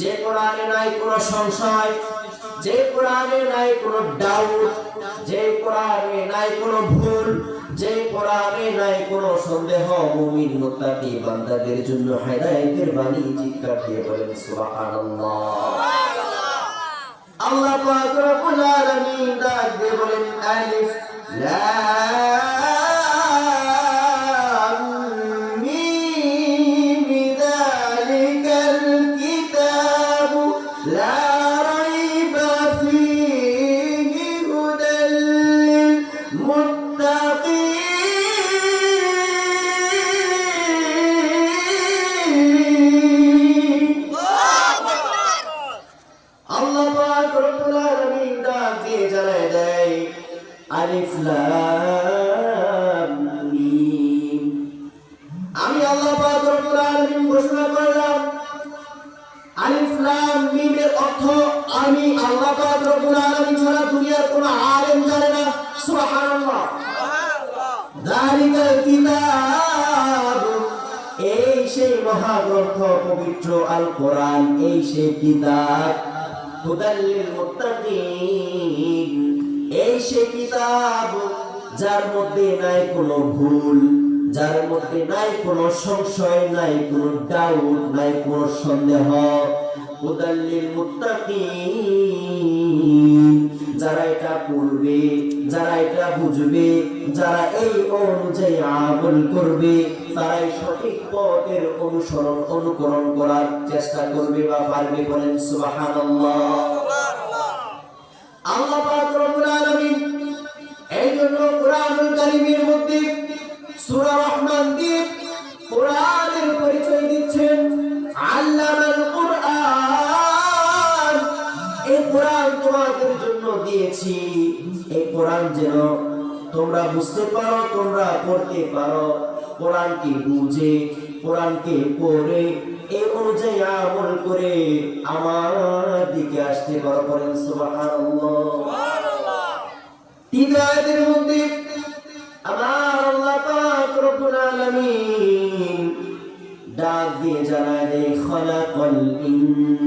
যে কোরআনে নাই কোনো সংশয়, যে কোরআনে নাই কোনো ডাউট যে কোরআনে নাই কোনো ভুল, যে কোরআনে নাই কোনো সন্দেহ, মুমিন, মুত্তাকি বান্দাদের জন্য হেদায়েতের বাণী চিৎকার দিয়ে বলেন, সুবহানাল্লাহ। আল্লাহ পাক রব্বুল আলামিন ডাক দিয়ে বলেন, আলিফ লাম আমি আল্লাহ পাক রব্বুল ঘোষণা করলাম, আলিফ লাম অর্থ আমি আল্লাহ পাক রব্বুল আলামিন এই সেই মহাগ্রন্থ পবিত্র আল এই সেই কিতাব। হুদাল্লিল মুত্তাকিন। এই সেই কিতাব যার মধ্যে নাই কোনো ভুল যার মধ্যে নাই কোনো সংশয় নাই কোনো ডাউট নাই কোনো সন্দেহ। হুদাল্লিল মুত্তাকিন যারা এটা পড়বে যারা এটা বুঝবে যারা এই অনুযায়ী আমল করবে তারাই সঠিক পথের অনুসরণ অনুকরণ করার চেষ্টা করবে বা পারবে বলেন সুবহানাল্লাহ। আল্লাহ পাক মধ্যে সূরা রহমান দিয়ে কোরআনের পরিচয় দিচ্ছেন আল্লামাল কোরআন। এই কোরআন তোমাদের জন্য দিয়েছি। এই কোরআন যেন তোমরা বুঝতে পারো, তোমরা পড়তে পারো। কোরআনকে বুঝে, কোরআনকে পড়ে এই অনুযায়ী আমল করে আমার দিকে আসতে পারো বলেন সুবহানাল্লাহ। তিন আয়াতের মধ্যে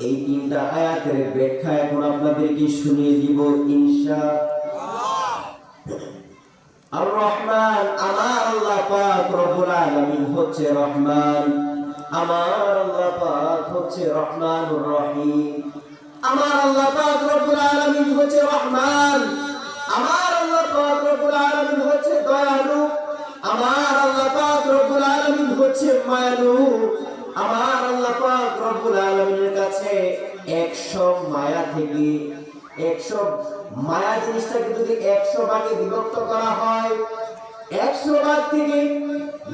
এই তিনটা আয়াতের ব্যাখ্যা এখন আপনাদেরকে শুনিয়ে দিব ইনশা আর রহমান, আমার আল্লাহ পাক রব্বুল আলামিন হচ্ছে রহমান। আমার আল্লাহ পাক হচ্ছে রহমানুর রহিম। আমার আল্লাহ পাক রব্বুল আলামিন হচ্ছে রহমান। আমার আল্লাহ পাক রব্বুল আলামিন হচ্ছে দয়ালু। আমার আল্লাহ পাক রব্বুল আলামিন হচ্ছে মায়ালু। আমার আল্লাহ পাক রব্বুল আলামিনের কাছে 100 মায়া থেকে 100 মায়া জিনিসটাকে যদি 100 ভাগে বিভক্ত করা হয় 100 ভাগ থেকে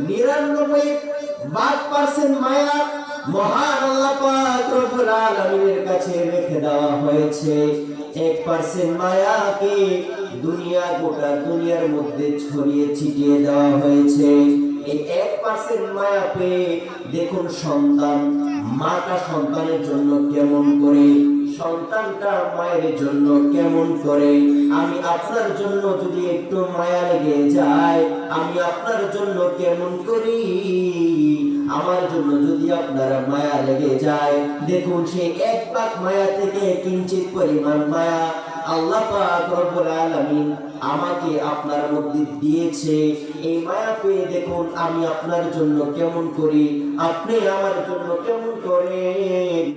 99 ভাগ পার্সেন্ট মায়া মহান আল্লাহ পাক রব্বুল আলামিনের কাছে রেখে দেওয়া হয়েছে। 1% মায়াকে দুনিয়া গোটা দুনিয়ার মধ্যে ছড়িয়ে ছিটিয়ে দেওয়া হয়েছে। এই 1% মায়া পেয়ে সন্তানের জন্য কেমন করে, সন্তানটা মায়ের জন্য কেমন করে। আমি আপনার জন্য যদি একটু মায়া লেগে যায়, আমি আপনার জন্য কেমন করি? আমার জন্য যদি আপনার মায়া লেগে যায়, দেখুন সেই এক পাক মায়া থেকে কিঞ্চিত পরিমাণ মায়া আল্লাহ পাক রব্বুল আলামিন আমাকে আপনার মধ্যে দিয়েছে। এই মায়া পেয়ে দেখুন আমি আপনার জন্য কেমন করি। আপনি আমার জন্য কেমন করেন?